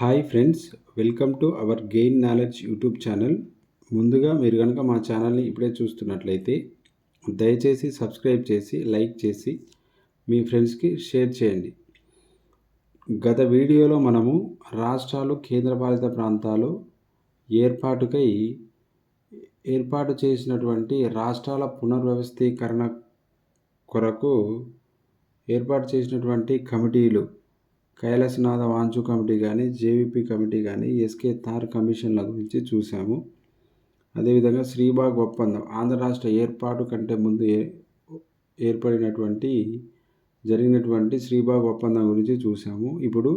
Hi friends welcome to our gain knowledge YouTube channel ముందుగా మీరు కనుక మా ఛానల్ని ఇప్పుడే చూస్తున్నట్లయితే దయచేసి సబ్స్క్రైబ్ చేసి లైక్ చేసి మీ ఫ్రెండ్స్కి షేర్ చేయండి. గత వీడియోలో మనము రాష్ట్రాలు కేంద్రపాలిత ప్రాంతాలు ఏర్పాటుకై ఏర్పాటు చేసినటువంటి రాష్ట్రాల పునర్వ్యవస్థీకరణ కొరకు ఏర్పాటు చేసినటువంటి కమిటీలు కైలాసనాథ వాంచు కమిటీ కానీ జేవిపి కమిటీ కానీ ఎస్కే తార్ కమిషన్ల గురించి చూసాము అదేవిధంగా శ్రీబాగ్ ఒప్పందం ఆంధ్ర రాష్ట్ర ఏర్పాటు కంటే ముందు ఏ ఏర్పడినటువంటి జరిగినటువంటి శ్రీబాగ్ ఒప్పందం గురించి చూసాము ఇప్పుడు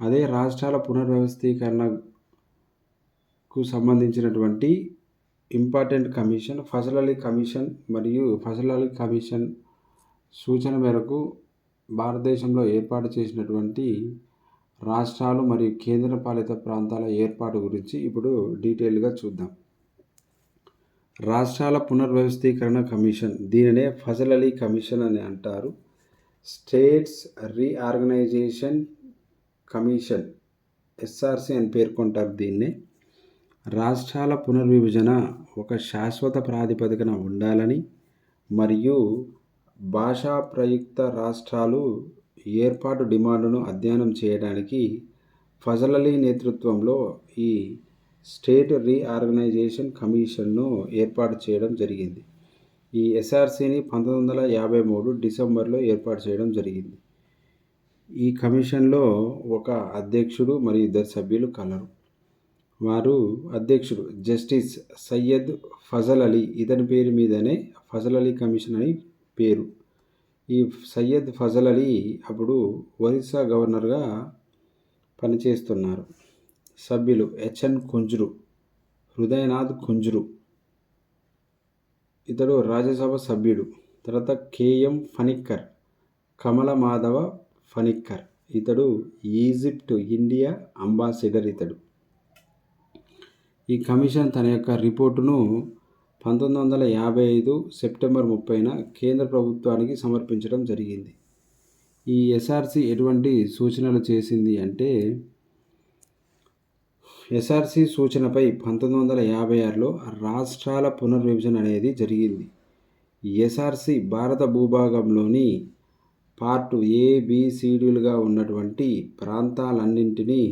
అదే రాష్ట్రాల పునర్వ్యవస్థీకరణకు సంబంధించినటువంటి important commission Fazal Ali commission మరియు ఫజల్ అలీ కమిషన్ సూచన మేరకు భారతదేశంలో ఏర్పాటు చేసినటువంటి రాష్ట్రాలు మరియు కేంద్రపాలిత ప్రాంతాల ఏర్పాటు గురించి ఇప్పుడు డీటెయిల్గా చూద్దాం. రాష్ట్రాల పునర్వ్యవస్థీకరణ కమిషన్ దీనినే ఫజల్ అలీ కమిషన్ అని అంటారు. స్టేట్స్ రీఆర్గనైజేషన్ కమిషన్ ఎస్ఆర్సి అని పేర్కొంటారు దీన్నే. రాష్ట్రాల పునర్విభజన ఒక శాశ్వత ప్రాతిపదికన ఉండాలని మరియు భాషా ప్రయుక్త రాష్ట్రాలు ఏర్పాటు డిమాండ్ను అధ్యయనం చేయడానికి ఫజల్ అలీ నేతృత్వంలో ఈ స్టేట్ రీఆర్గనైజేషన్ కమిషన్ను ఏర్పాటు చేయడం జరిగింది. ఈ ఎస్ఆర్సిని పంతొమ్మిది వందల యాభై మూడు డిసెంబర్లో ఏర్పాటు చేయడం జరిగింది. ఈ కమిషన్లో ఒక అధ్యక్షుడు మరియు ఇద్దరు సభ్యులు కలరు. వారు అధ్యక్షుడు జస్టిస్ సయ్యద్ ఫజల్ అలీ. ఇతని పేరు మీదనే ఫజల్ అలీ కమిషన్ అని పేరు. ఈ సయ్యద్ ఫజల్ అలీ అప్పుడు ఒరిస్సా గవర్నర్గా పనిచేస్తున్నారు. సభ్యులు హెచ్ఎన్ కుంజురు హృదయనాథ్ కుంజురు ఇతడు రాజ్యసభ సభ్యుడు. తర్వాత కేఎం ఫనిక్కర్ కమల మాధవ ఫనిక్కర్ ఇతడు ఈజిప్ట్ ఇండియా అంబాసిడర్ ఇతడు. ఈ కమిషన్ తన యొక్క రిపోర్టును పంతొమ్మిది వందల యాభై ఐదు సెప్టెంబర్ ముప్పైన కేంద్ర ప్రభుత్వానికి సమర్పించడం జరిగింది. ఈ ఎస్ఆర్సి ఎటువంటి సూచనలు చేసింది అంటే ఎస్ఆర్సి సూచనపై పంతొమ్మిది వందల యాభై ఆరులో రాష్ట్రాల పునర్విభజన అనేది జరిగింది. ఎస్ఆర్సి భారత భూభాగంలోని పార్ట్ ఏబిసిడీలుగా ఉన్నటువంటి ప్రాంతాలన్నింటినీ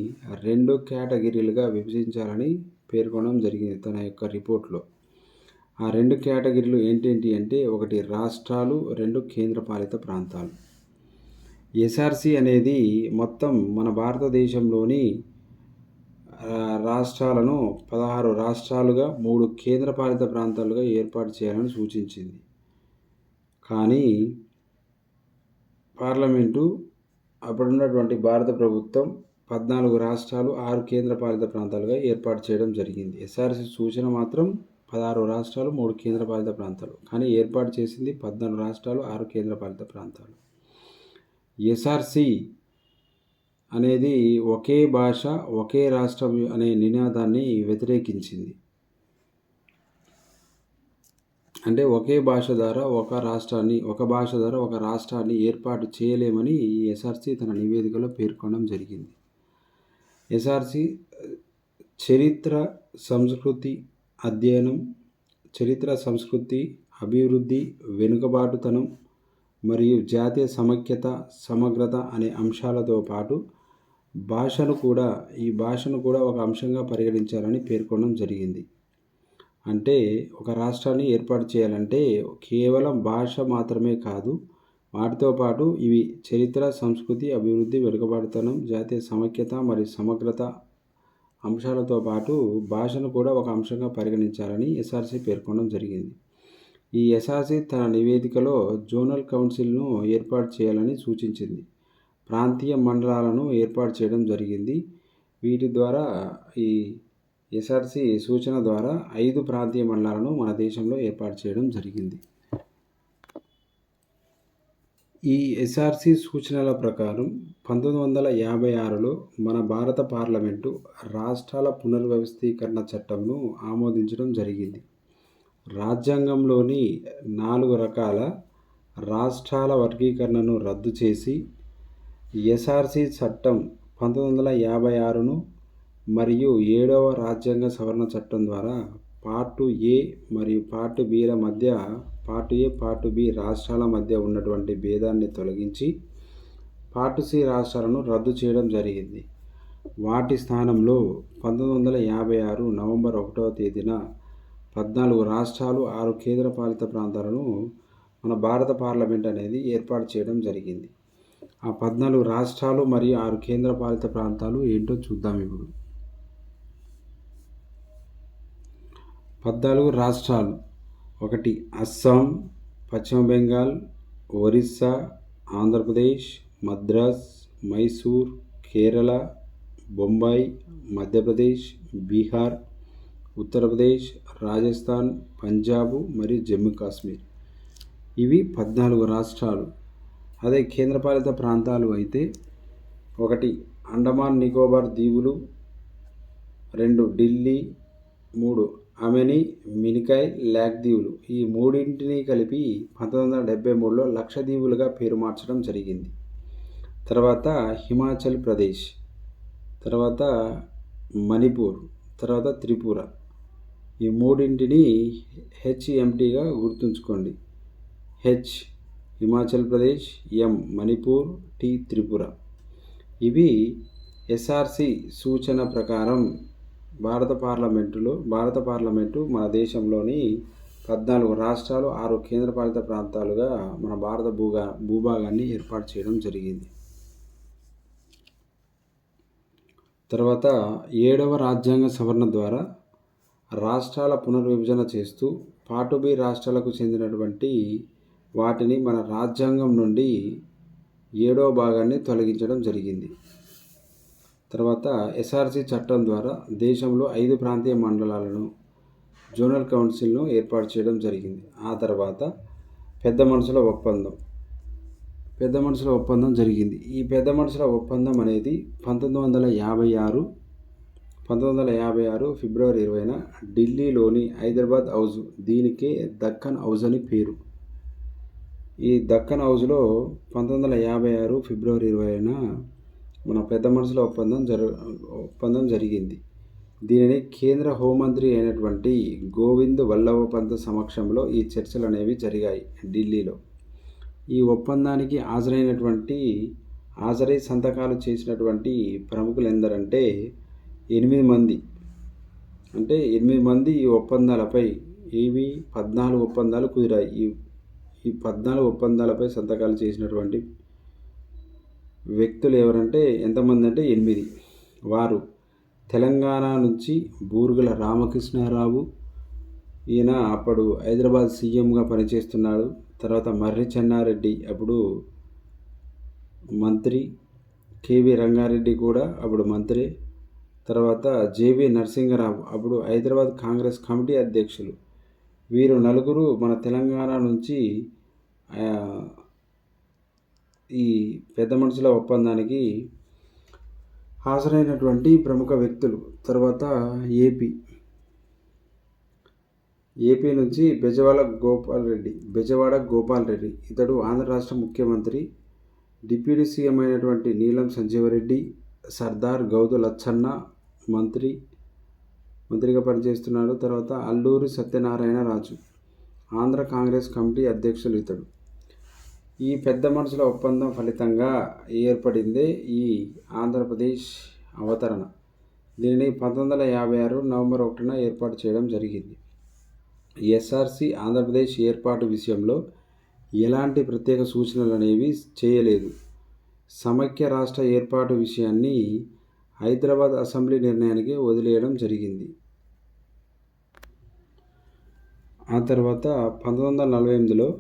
రెండు కేటగిరీలుగా విభజించాలని పేర్కొనడం జరిగింది తన యొక్క రిపోర్ట్లో. ఆ రెండు కేటగిరీలు ఏంటేంటి అంటే ఒకటి రాష్ట్రాలు రెండు కేంద్రపాలిత ప్రాంతాలు. ఎస్ఆర్సి అనేది మొత్తం మన భారతదేశంలోని రాష్ట్రాలను పదహారు రాష్ట్రాలుగా మూడు కేంద్రపాలిత ప్రాంతాలుగా ఏర్పాటు చేయాలని సూచించింది. కానీ పార్లమెంటు అప్పుడున్నటువంటి భారత ప్రభుత్వం పద్నాలుగు రాష్ట్రాలు ఆరు కేంద్రపాలిత ప్రాంతాలుగా ఏర్పాటు చేయడం జరిగింది. ఎస్ఆర్సి సూచన మాత్రం పదహారు రాష్ట్రాలు మూడు కేంద్రపాలిత ప్రాంతాలు. కానీ ఏర్పాటు చేసింది పద్నాలుగు రాష్ట్రాలు ఆరు కేంద్రపాలిత ప్రాంతాలు. ఎస్ఆర్సి అనేది ఒకే భాష ఒకే రాష్ట్రం అనే నినాదాన్ని వ్యతిరేకించింది. అంటే ఒకే భాష ద్వారా ఒక రాష్ట్రాన్ని ఒక భాష ద్వారా ఒక రాష్ట్రాన్ని ఏర్పాటు చేయలేమని ఈ ఎస్ఆర్సి తన నివేదికలో పేర్కొనడం జరిగింది. ఎస్ఆర్సి చరిత్ర సంస్కృతి అధ్యయనం చరిత్ర సంస్కృతి అభివృద్ధి వెనుకబాటుతనం మరియు జాతీయ సమైక్యత సమగ్రత అనే అంశాలతో పాటు భాషను కూడా ఈ భాషను కూడా ఒక అంశంగా పరిగణించాలని పేర్కొనడం జరిగింది. అంటే ఒక రాష్ట్రాన్ని ఏర్పాటు చేయాలంటే కేవలం భాష మాత్రమే కాదు వాటితో పాటు ఇవి చరిత్ర సంస్కృతి అభివృద్ధి వెనుకబాటుతనం జాతీయ సమైక్యత మరియు సమగ్రత అంశాలతో పాటు భాషను కూడా ఒక అంశంగా పరిగణించాలని ఎస్ఆర్సీ పేర్కొనడం జరిగింది. ఈ ఎస్ఆర్సీ తన నివేదికలో జోనల్ కౌన్సిల్ను ఏర్పాటు చేయాలని సూచించింది. ప్రాంతీయ మండలాలను ఏర్పాటు చేయడం జరిగింది. వీటి ద్వారా ఈ ఎస్ఆర్సి సూచన ద్వారా ఐదు ప్రాంతీయ మండలాలను మన దేశంలో ఏర్పాటు చేయడం జరిగింది. ఈ ఎస్ఆర్సి సూచనల ప్రకారం పంతొమ్మిది వందల యాభై ఆరులో మన భారత పార్లమెంటు రాష్ట్రాల పునర్వ్యవస్థీకరణ చట్టంను ఆమోదించడం జరిగింది. రాజ్యాంగంలోని నాలుగు రకాల రాష్ట్రాల వర్గీకరణను రద్దు చేసి ఎస్ఆర్సి చట్టం పంతొమ్మిది వందల యాభై ఆరును మరియు ఏడవ రాజ్యాంగ సవరణ చట్టం ద్వారా పార్టు ఏ మరియు పార్టు బిల మధ్య పార్టు ఏ పార్టు బి రాష్ట్రాల మధ్య ఉన్నటువంటి భేదాన్ని తొలగించి పార్టు సి రాష్ట్రాలను రద్దు చేయడం జరిగింది. వాటి స్థానంలో పంతొమ్మిది వందల యాభై ఆరు నవంబర్ ఒకటవ తేదీన పద్నాలుగు రాష్ట్రాలు ఆరు కేంద్రపాలిత ప్రాంతాలను మన భారత పార్లమెంట్ అనేది ఏర్పాటు చేయడం జరిగింది. ఆ పద్నాలుగు రాష్ట్రాలు మరియు ఆరు కేంద్రపాలిత ప్రాంతాలు ఏంటో చూద్దాం ఇప్పుడు. పద్నాలుగు రాష్ట్రాలు. ఒకటి అస్సాం పశ్చిమ బెంగాల్ ఒరిస్సా ఆంధ్రప్రదేశ్ మద్రాస్ మైసూర్ కేరళ బొంబాయి మధ్యప్రదేశ్ బీహార్ ఉత్తరప్రదేశ్ రాజస్థాన్ పంజాబ్ మరియు జమ్మూ కాశ్మీర్. ఇవి పద్నాలుగు రాష్ట్రాలు. అదే కేంద్రపాలిత ప్రాంతాలు అయితే ఒకటి అండమాన్ నికోబార్ దీవులు రెండు ఢిల్లీ మూడు అమెని మినికాయ్ లాక్ దీవులు ఈ మూడింటిని కలిపి పంతొమ్మిది వందల డెబ్బై మూడులో లక్షద్వీపులుగా పేరు మార్చడం జరిగింది. తర్వాత హిమాచల్ ప్రదేశ్ తర్వాత మణిపూర్ తర్వాత త్రిపుర. ఈ మూడింటిని హెచ్ఎంటీగా గుర్తుంచుకోండి. H Himachal Pradesh M Manipur T Tripura. ఇవి ఎస్ఆర్సి సూచన ప్రకారం భారత పార్లమెంటులో భారత పార్లమెంటు మన దేశంలోని పద్నాలుగు రాష్ట్రాలు ఆరు కేంద్రపాలిత ప్రాంతాలుగా మన భారత భూగా భూభాగాన్ని ఏర్పాటు చేయడం జరిగింది. తర్వాత ఏడవ రాజ్యాంగ సవరణ ద్వారా రాష్ట్రాల పునర్విభజన చేస్తూ పాటు బి రాష్ట్రాలకు చెందినటువంటి వాటిని మన రాజ్యాంగం నుండి ఏడవ భాగాన్ని తొలగించడం జరిగింది. తర్వాత ఎస్ఆర్సి చట్టం ద్వారా దేశంలో ఐదు ప్రాంతీయ మండలాలను జోనల్ కౌన్సిల్ను ఏర్పాటు చేయడం జరిగింది. ఆ తర్వాత పెద్ద మనుషుల ఒప్పందం. పెద్ద మనుషుల ఒప్పందం జరిగింది. ఈ పెద్ద మనుషుల ఒప్పందం అనేది పంతొమ్మిది వందల యాభై ఆరు పంతొమ్మిది వందల యాభై ఆరు ఫిబ్రవరి ఇరవైన ఢిల్లీలోని హైదరాబాద్ హౌజ్ దీనికే దక్కన్ హౌజ్ అని పేరు. ఈ దక్కన్ హౌజ్లో పంతొమ్మిది వందల యాభై ఆరు ఫిబ్రవరి ఇరవైన మన పెద్ద మనసులో ఒప్పందం జరు ఒప్పందం జరిగింది. దీనిని కేంద్ర హోంమంత్రి అయినటువంటి గోవింద్ వల్లభ పంత్ సమక్షంలో ఈ చర్చలు అనేవి జరిగాయి ఢిల్లీలో. ఈ ఒప్పందానికి హాజరైనటువంటి హాజరై సంతకాలు చేసినటువంటి ప్రముఖులు ఎందరంటే ఎనిమిది మంది. అంటే ఎనిమిది మంది ఈ ఒప్పందాలపై ఇవి పద్నాలుగు ఒప్పందాలు కుదిరాయి. ఈ ఈ పద్నాలుగు ఒప్పందాలపై సంతకాలు చేసినటువంటి వ్యక్తులు ఎవరంటే ఎంతమంది అంటే ఎనిమిది. వారు తెలంగాణ నుంచి బూరుగుల రామకృష్ణారావు. ఈయన అప్పుడు హైదరాబాద్ సీఎంగా పనిచేస్తున్నాడు. తర్వాత మర్రి చెన్నారెడ్డి అప్పుడు మంత్రి. కేవి రంగారెడ్డి కూడా అప్పుడు మంత్రి. తర్వాత జేవి నరసింహరావు అప్పుడు హైదరాబాద్ కాంగ్రెస్ కమిటీ అధ్యక్షులు. వీరు నలుగురు మన తెలంగాణ నుంచి ఈ పెద్ద మనుషుల ఒప్పందానికి హాజరైనటువంటి ప్రముఖ వ్యక్తులు తర్వాత ఏపీ. ఏపీ నుంచి బెజవాడ గోపాల్ రెడ్డి బెజవాడ గోపాల్ రెడ్డి ఇతడు ఆంధ్ర రాష్ట్ర ముఖ్యమంత్రి డిప్యూటీ సీఎం అయినటువంటి నీలం సంజీవరెడ్డి సర్దార్ గౌదు లచ్చన్న మంత్రి మంత్రిగా పనిచేస్తున్నాడు తర్వాత అల్లూరి సత్యనారాయణ రాజు ఆంధ్ర కాంగ్రెస్ కమిటీ అధ్యక్షులు ఇతడు. ఈ పెద్ద మనుషుల ఒప్పందం ఫలితంగా ఏర్పడిందే ఈ ఆంధ్రప్రదేశ్ అవతరణ. దీనిని పంతొమ్మిది వందల యాభై ఆరు నవంబర్ ఒకటిన ఏర్పాటు చేయడం జరిగింది. ఎస్ఆర్సి ఆంధ్రప్రదేశ్ ఏర్పాటు విషయంలో ఎలాంటి ప్రత్యేక సూచనలు అనేవి చేయలేదు. సమైక్య రాష్ట్ర ఏర్పాటు విషయాన్ని హైదరాబాద్ అసెంబ్లీ నిర్ణయానికి వదిలేయడం జరిగింది. ఆ తర్వాత పంతొమ్మిది వందల నలభై ఎనిమిదిలో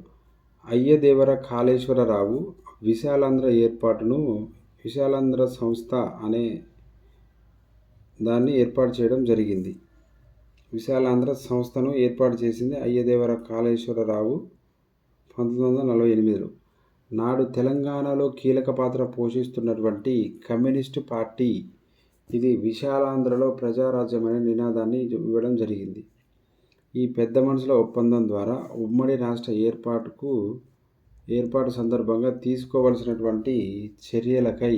అయ్యదేవర కాళేశ్వరరావు విశాలాంధ్ర ఏర్పాటును విశాలాంధ్ర సంస్థ అనే దాన్ని ఏర్పాటు చేయడం జరిగింది. విశాలాంధ్ర సంస్థను ఏర్పాటు చేసింది అయ్యదేవర కాళేశ్వరరావు పంతొమ్మిది వందల నలభై ఎనిమిదిలో. నాడు తెలంగాణలో కీలక పాత్ర పోషిస్తున్నటువంటి కమ్యూనిస్టు పార్టీ ఇది విశాలాంధ్రలో ప్రజారాజ్యమనే నినాదాన్ని ఇవ్వడం జరిగింది. ఈ పెద్ద మనుషుల ఒప్పందం ద్వారా ఉమ్మడి రాష్ట్ర ఏర్పాటుకు ఏర్పాటు సందర్భంగా తీసుకోవలసినటువంటి చర్యలకై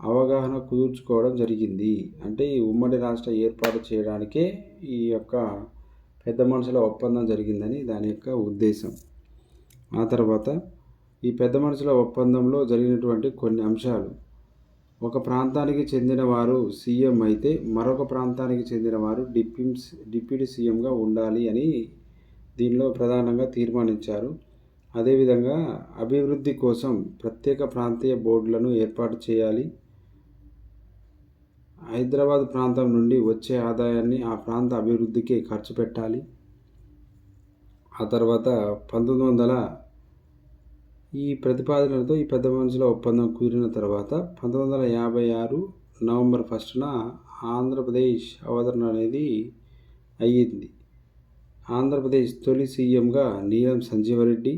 అవగాహన కుదుర్చుకోవడం జరిగింది. అంటే ఈ ఉమ్మడి రాష్ట్ర ఏర్పాటు చేయడానికే ఈ యొక్క పెద్ద మనుషుల ఒప్పందం జరిగిందని దాని యొక్క ఉద్దేశం. ఆ తర్వాత ఈ పెద్ద మనుషుల ఒప్పందంలో జరిగినటువంటి కొన్ని అంశాలు. ఒక ప్రాంతానికి చెందినవారు సీఎం అయితే మరొక ప్రాంతానికి చెందినవారు డిప్యూమ్స్ డిప్యూటీ సీఎంగా ఉండాలి అని దీనిలో ప్రధానంగా తీర్మానించారు. అదేవిధంగా అభివృద్ధి కోసం ప్రత్యేక ప్రాంతీయ బోర్డులను ఏర్పాటు చేయాలి. హైదరాబాద్ ప్రాంతం నుండి వచ్చే ఆదాయాన్ని ఆ ప్రాంత అభివృద్ధికి ఖర్చు పెట్టాలి. ఆ తర్వాత పంతొమ్మిది వందల ఈ ప్రతిపాదనలతో ఈ పెద్ద మనుషుల ఒప్పందం కుదిరిన తర్వాత పంతొమ్మిది వందల యాభై ఆరు నవంబర్ ఫస్ట్న ఆంధ్రప్రదేశ్ అవతరణ అనేది అయ్యింది. ఆంధ్రప్రదేశ్ తొలి సీఎంగా నీలం సంజీవరెడ్డి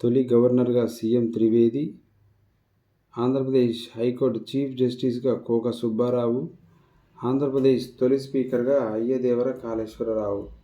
తొలి గవర్నర్గా CM Trivedi Andhra Pradesh high court chief జస్టిస్గా Koka Subbarao Andhra Pradesh తొలి స్పీకర్గా అయ్యదేవర కాళేశ్వరరావు.